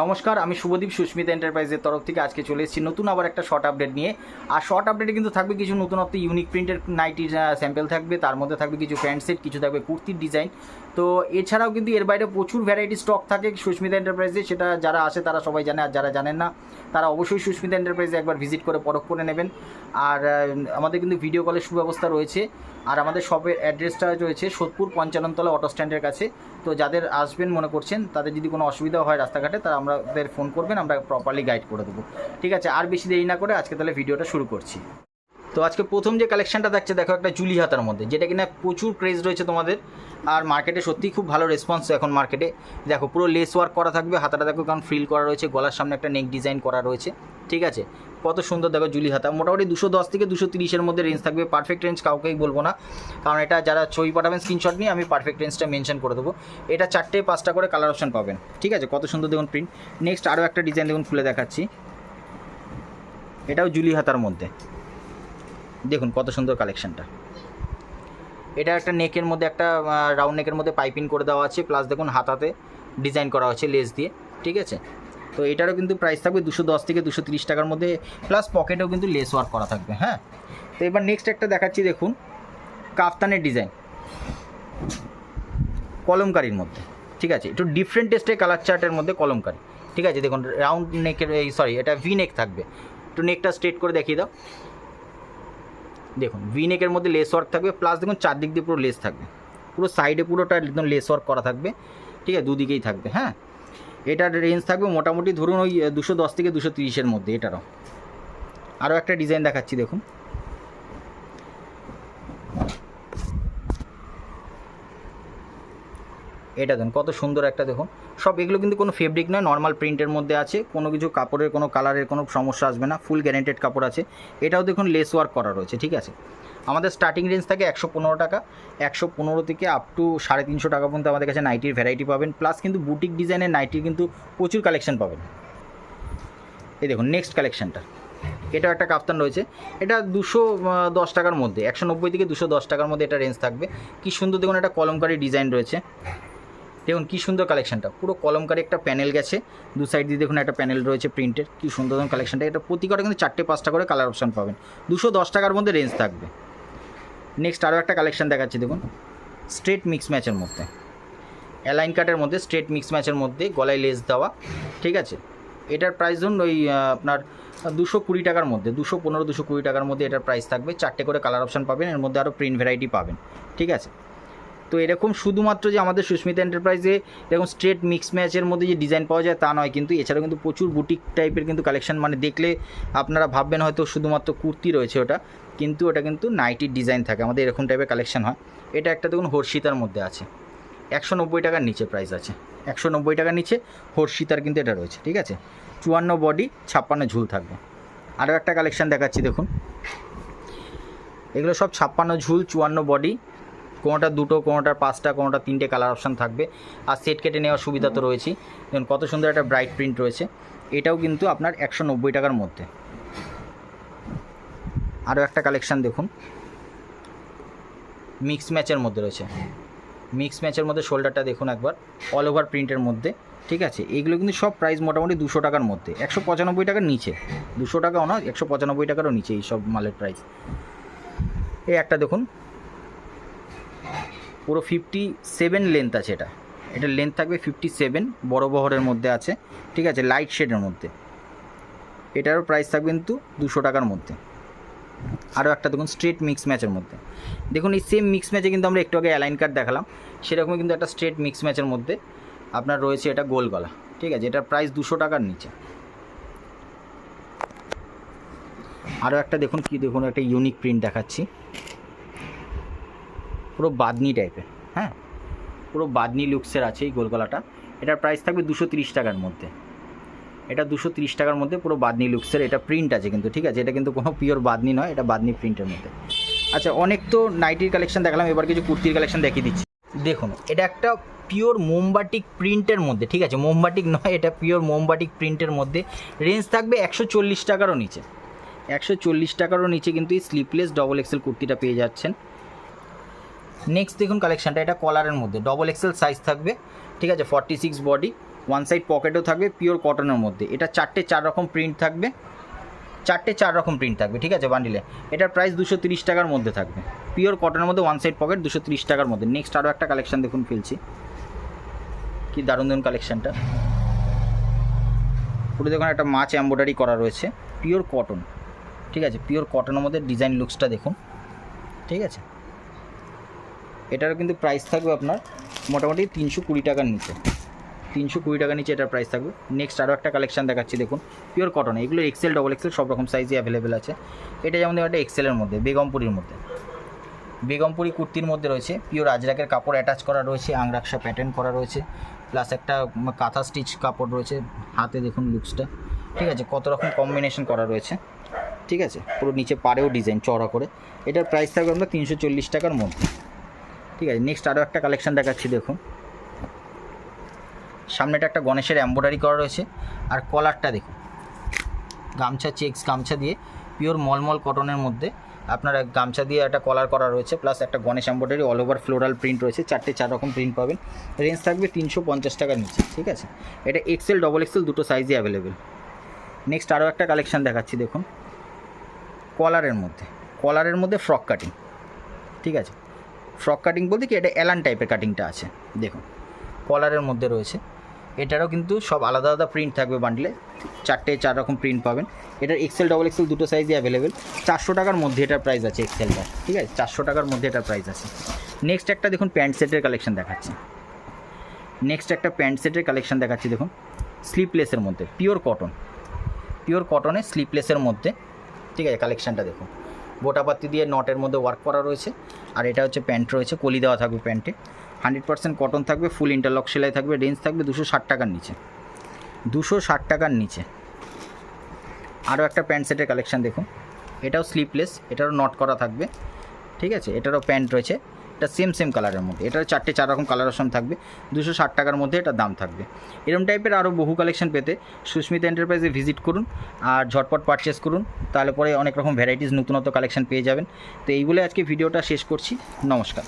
নমস্কার, আমি শুভদীপ সুস্মিতা এন্টারপ্রাইজের তরফ থেকে আজকে চলে এসেছি নতুন আবার একটা শর্ট আপডেট নিয়ে। আর শর্ট আপডেটে কিন্তু থাকবে কিছু নতুনত্ব ইউনিক প্রিন্টের নাইটির স্যাম্পেল থাকবে, তার মধ্যে থাকবে কিছু প্যান্ট সেট কিছু থাকবে কুর্তির ডিজাইন তো এছাড়াও কিন্তু এর বাইরে প্রচুর ভ্যারাইটি স্টক থাকে সুস্মিতা এন্টারপ্রাইজে, সেটা যারা আসে তারা সবাই জানে, আর যারা জানেন না, তারা অবশ্যই সুস্মিতা এন্টারপ্রাইজে একবার ভিজিট করে পরখ করে নেবেন। আর আমাদের কিন্তু ভিডিও কলের সুব্যবস্থা রয়েছে। আর আমাদের শপের অ্যাড্রেসটা রয়েছে সোদপুর পঞ্চাননতলা অটো স্ট্যান্ডের কাছে। তো যাদের আসবেন মনে করছেন, তাদের যদি কোনো অসুবিধা হয় রাস্তাঘাটে, তারা আমাদের ফোন করবেন, আমরা প্রপারলি গাইড করে দেবো। ঠিক আছে, আর বেশি দেরি না করে আজকে তাহলে ভিডিওটা শুরু করছি। তো আজকে প্রথম যে কালেকশনটা দেখছে, দেখো একটা জুলি হাতার মধ্যে, যেটা কিনা প্রচুর ক্রেজ রয়েছে তোমাদের। আর মার্কেটে সত্যিই খুব ভালো রেসপন্স এখন মার্কেটে দেখো, পুরো লেস ওয়ার্ক করা থাকবে, হাতাটা দেখো কারণ ফ্রিল করা রয়েছে, গলার সামনে একটা নেক ডিজাইন করা রয়েছে, ঠিক আছে? কত সুন্দর দেখো জুলি হাতা। মোটামুটি দুশো দশ থেকে দুশো তিরিশের মধ্যে রেঞ্জ থাকবে পারফেক্ট রেঞ্জ কাউকেই বলব না। কারণ এটা যারা ছবি পাঠাবেন স্ক্রিনশট নিয়ে আমি পারফেক্ট রেঞ্জটা মেনশন করে দেবো। এটা চারটে পাঁচটা করে কালার অপশন পাবেন, ঠিক আছে? কত সুন্দর দেখুন প্রিন্ট নেক্সট আরও একটা ডিজাইন দেখুন, খুলে দেখাচ্ছি। এটাও জুলি হাতার মধ্যে। দেখুন কত সুন্দর কালেকশনটা এটা একটা নেকের মধ্যে একটা রাউন্ড নেকের মধ্যে পাইপিং করে দেওয়া আছে প্লাস দেখুন হাতাতে ডিজাইন করা হচ্ছে লেস দিয়ে, ঠিক আছে? তো এটারও কিন্তু প্রাইস থাকবে দুশো দশ থেকে দুশো তিরিশ টাকার মধ্যে প্লাস পকেটেও কিন্তু লেস ওয়ার্ক করা থাকবে হ্যাঁ? তো এবার নেক্সট একটা দেখাচ্ছি, দেখুন, কাফতানের ডিজাইন কলমকারির মধ্যে, ঠিক আছে? একটু ডিফারেন্ট টেস্টের কালার চার্টের মধ্যে কলমকারি, ঠিক আছে? দেখুন রাউন্ড নেকের এই সরি এটা ভি নেক থাকবে। একটু নেকটা স্ট্রেট করে দেখিয়ে দাও। দেখুন ভি নেকের মধ্যে লেস ওয়ার্ক থাকবে প্লাস দেখুন চারদিক দিয়ে পুরো লেস থাকবে। পুরো সাইডে পুরোটা একদম লেস ওয়ার্ক করা থাকবে, ঠিক আছে? দুদিকেই থাকবে হ্যাঁ? এটার রেঞ্জ থাকবে মোটামুটি ধরুন ওই দুশো দশ থেকে দুশো তিরিশের মধ্যে এটারও। আরও একটা ডিজাইন দেখাচ্ছি, দেখুন। এটা দেখুন, কত সুন্দর একটা দেখুন। সব এগুলো কিন্তু কোনো ফেব্রিক নয় নর্মাল প্রিন্টের মধ্যে আছে, কোনো কিছু কাপড়ের, কোনো কালারের কোনো সমস্যা আসবে না ফুল গ্যারেন্টেড কাপড় আছে। এটাও দেখুন লেস ওয়ার্ক করা রয়েছে, ঠিক আছে? আমাদের স্টার্টিং রেঞ্জ থাকে একশো পনেরো টাকা, একশো পনেরো থেকে আপ টু সাড়ে তিনশো টাকা পর্যন্ত আমাদের কাছে নাইটির ভ্যারাইটি পাবেন প্লাস কিন্তু বুটিক ডিজাইনের নাইটির কিন্তু প্রচুর কালেকশন পাবেন। এই দেখুন নেক্সট কালেকশনটা এটাও একটা কাফতান রয়েছে। এটা দুশো দশ টাকার মধ্যে, একশো নব্বই থেকে দুশো দশ টাকার মধ্যে এটা রেঞ্জ থাকবে। কি সুন্দর দেখুন, একটা কলমকারি ডিজাইন রয়েছে। দেখুন কী সুন্দর কালেকশনটা পুরো কলমকারি একটা প্যানেল গেছে। দু সাইড দিয়ে দেখুন একটা প্যানেল রয়েছে প্রিন্টের কী সুন্দর দেখুন কালেকশনটা এটা প্রতি কটা কিন্তু চারটে, পাঁচটা করে কালার অপশন পাবেন। দুশো দশ টাকার মধ্যে রেঞ্জ থাকবে। নেক্সট আরও একটা কালেকশন দেখাচ্ছি, দেখুন। স্ট্রেট মিক্স ম্যাচের মধ্যে। অ্যালাইন কাটের মধ্যে স্ট্রেট মিক্স ম্যাচের মধ্যে গলায় লেস দেওয়া। ঠিক আছে? এটার প্রাইস ধরুন ওই আপনার দুশো কুড়ি টাকার মধ্যে, দুশো পনেরো, দুশো কুড়ি টাকার মধ্যে এটার প্রাইস থাকবে। চারটে করে কালার অপশন পাবেন। এর মধ্যে আরও প্রিন্ট ভ্যারাইটি পাবেন। ঠিক আছে? তো এরকম শুধুমাত্র যে আমাদের সুস্মিতা এন্টারপ্রাইজে এরকম স্ট্রেট মিক্স ম্যাচের মধ্যে যে ডিজাইন পাওয়া যায় তা নয়, কিন্তু এছাড়াও কিন্তু প্রচুর বুটিক টাইপের কিন্তু কালেকশন মানে দেখলে আপনারা ভাববেন হয়তো শুধুমাত্র কুর্তি রয়েছে ওটা, কিন্তু ওটা কিন্তু নাইটির ডিজাইন থাকে, আমাদের এরকম টাইপের কালেকশন হয়। এটা একটা দেখুন হর্ষিতার মধ্যে আছে, একশো নব্বই টাকার নিচে প্রাইস আছে, একশো নব্বই টাকার নিচে হর্ষিতার কিন্তু এটা রয়েছে, ঠিক আছে? চুয়ান্ন বডি ছাপ্পান্ন ঝুল থাকবে। আরও একটা কালেকশান দেখাচ্ছি দেখুন। এগুলো সব ছাপ্পান্ন ঝুল, চুয়ান্ন বডি কোনোটা দুটো কোনোটার পাঁচটা কোনোটা তিনটে কালার অপশান থাকবে। আর সেট কেটে নেওয়ার সুবিধা তো রয়েছেই দেখুন কত সুন্দর একটা ব্রাইট প্রিন্ট রয়েছে। এটাও কিন্তু আপনার একশো নব্বই টাকার মধ্যে। আরও একটা কালেকশান দেখুন। মিক্স ম্যাচের মধ্যে রয়েছে। মিক্স ম্যাচের মধ্যে শোল্ডারটা দেখুন একবার। অল ওভার প্রিন্টের মধ্যে। ঠিক আছে? এগুলো কিন্তু সব প্রাইস মোটামুটি দুশো টাকার মধ্যে। একশো পঁচানব্বই টাকার নিচে। দুশো টাকাও না একশো পঁচানব্বই টাকারও নিচে এই সব মালের প্রাইস এই একটা দেখুন। পুরো ফিফটি সেভেন লেন্থ আছে এটা। এটার লেন্থ থাকবে ফিফটি সেভেন বড় বহরের মধ্যে আছে। ঠিক আছে লাইট শেডের মধ্যে। এটারও প্রাইস থাকবে কিন্তু দুশো টাকার মধ্যে। আরও একটা দেখুন স্ট্রেট মিক্স ম্যাচের মধ্যে। দেখুন, এই সেম মিক্স ম্যাচে কিন্তু আমরা একটু আগে অ্যালাইন কার্ড দেখালাম। সেরকমই কিন্তু একটা স্ট্রেট মিক্স ম্যাচের মধ্যে আপনার রয়েছে এটা গোল গলা। ঠিক আছে, এটার প্রাইস দুশো টাকার নিচে। আরও একটা দেখুন, কি দেখুন, একটা ইউনিক প্রিন্ট দেখাচ্ছি। পুরো বাদনি টাইপের হ্যাঁ? পুরো বাদনি লুকসের আছে এই গোলগলাটা। এটার প্রাইস থাকবে দুশো টাকার মধ্যে। এটা দুশো তিরিশ টাকার মধ্যে পুরো বাদনি লুকসের এটা প্রিন্ট আছে কিন্তু, ঠিক আছে? এটা কিন্তু কোনো পিওর বাদনি নয়, এটা বাদনি প্রিন্টের মধ্যে। আচ্ছা অনেক তো নাইটির কালেকশন দেখালাম, এবার কিছু কুর্তির কালেকশন দেখিয়ে দিচ্ছি। দেখুন, এটা একটা পিওর মোমবাটিক প্রিন্টের মধ্যে, ঠিক আছে? মোমবাটিক নয়, এটা পিওর মোমবাটিক প্রিন্টের মধ্যে। রেঞ্জ থাকবে একশো চল্লিশ টাকারও নিচে। একশো চল্লিশ টাকারও নিচে কিন্তু এই স্লিপলেস ডবল এক্সেল কুর্তিটা পেয়ে যাচ্ছেন। নেক্সট দেখুন কালেকশনটা এটা কলারের মধ্যে। ডবল এক্সেল সাইজ থাকবে, ঠিক আছে? Forty six body one side পকেটও থাকবে পিওর কটনের মধ্যে। এটা চারটে চার রকম প্রিন্ট থাকবে। চারটে চার রকম প্রিন্ট থাকবে, ঠিক আছে বান্ডিলে এটার প্রাইস দুশো তিরিশ টাকার মধ্যে থাকবে। পিওর কটনের মধ্যে ওয়ান সাইড পকেট দুশো টাকার মধ্যে। নেক্সট আরও একটা কালেকশন দেখুন ফেলছি। কি দারুণ দারুণ কালেকশনটা পুরো দেখুন, একটা মাছ এম্ব্রয়ডারি করা রয়েছে। পিওর কটন ঠিক আছে? পিওর কটনের মধ্যে ডিজাইন লুকসটা দেখুন। ঠিক আছে? এটারও কিন্তু প্রাইস থাকবে আপনার মোটামুটি তিনশো কুড়ি টাকার নিচে। তিনশো কুড়ি টাকার নিচে এটার প্রাইস থাকবে। নেক্সট আরও একটা কালেকশন দেখাচ্ছি, দেখুন। পিওর কটন এগুলো এক্সেল ডবল এক্সেল সব রকম সাইজে অ্যাভেলেবেল আছে। এটা যেমন একটা এক্সেলের মধ্যে, বেগমপুরির মধ্যে। বেগমপুরি কুর্তির মধ্যে রয়েছে পিওর আজরাকের কাপড় অ্যাটাচ করা রয়েছে আংরাক্সা প্যাটার্ন করা রয়েছে প্লাস একটা কাঁথা স্টিচ কাপড় রয়েছে, হাতে দেখুন লুকসটা ঠিক আছে, কত রকম কম্বিনেশন করা রয়েছে। ঠিক আছে, পুরো নিচে পারেও ডিজাইন চড়া করে। এটার প্রাইস থাকবে আমরা তিনশো চল্লিশ টাকার মধ্যে। ঠিক আছে নেক্সট আরও একটা কালেকশন দেখাচ্ছি, দেখুন। সামনেটা একটা গণেশের এম্ব্রয়ডারি করা রয়েছে, আর কলারটা দেখুন। গামছা চেক্স গামছা দিয়ে পিওর মলমল কটনের মধ্যে আপনার গামছা দিয়ে একটা কলার করা রয়েছে প্লাস একটা Ganesh embroidery all over floral print রয়েছে, চারটে চার রকম প্রিন্ট পাবেন। রেঞ্জ থাকবে তিনশো পঞ্চাশ টাকার নিচে, ঠিক আছে? এটা এক্সেল ডবল এক্সেল দুটো সাইজই অ্যাভেলেবেল নেক্সট আরও একটা কালেকশন দেখাচ্ছি, দেখুন। কলারের মধ্যে কলারের মধ্যে ফ্রক কাটিং ঠিক আছে? ফ্রক কাটিং বলতে কি, এটা অ্যালান টাইপের কাটিংটা আছে। দেখুন কলারের মধ্যে রয়েছে। এটারও কিন্তু সব আলাদা আলাদা প্রিন্ট থাকবে বান্ডলে চারটে চার রকম প্রিন্ট পাবেন। এটার এক্সেল ডবল এক্সেল দুটো সাইজই অ্যাভেলেবেল চারশো টাকার মধ্যে এটার প্রাইস আছে এক্সেলটা ঠিক আছে? চারশো টাকার মধ্যে এটার প্রাইস আছে। নেক্সট একটা দেখুন প্যান্ট সেটের কালেকশন দেখাচ্ছি। নেক্সট একটা প্যান্ট সেটের কালেকশন দেখাচ্ছি, দেখুন। স্লিপলেসের মধ্যে পিওর কটন পিওর কটনে স্লিপলেসের মধ্যে, ঠিক আছে? কালেকশানটা দেখুন। গোটাপাতি দিয়ে নটের মধ্যে ওয়ার্ক করা রয়েছে। আর এটা হচ্ছে প্যান্ট রয়েছে, কলি দেওয়া থাকবে প্যান্টে হান্ড্রেড পার্সেন্ট কটন থাকবে ফুল ইন্টারলক সেলাই থাকবে রেঞ্জ থাকবে দুশো ষাট টাকার নিচে। দুশো ষাট টাকার নিচে। আরও একটা প্যান্ট সেটের কালেকশান দেখুন। এটাও স্লিপলেস এটারও নট করা থাকবে। ঠিক আছে? এটারও প্যান্ট রয়েছে। এটা সেম সেম কালারের মধ্যে। এটার চারটে চার রকম কালার অপশন থাকবে। দুশো ষাট টাকার মধ্যে এটার দাম থাকবে। এরম টাইপের আরও বহু কালেকশন পেতে সুস্মিতা এন্টারপ্রাইজে ভিজিট করুন আর ঝটপট পারচেস করুন। তাহলে পরে অনেক রকম ভ্যারাইটিস নতুনত্ব কালেকশন পেয়ে যাবেন। তো এই বলে আজকে ভিডিওটা শেষ করছি। নমস্কার।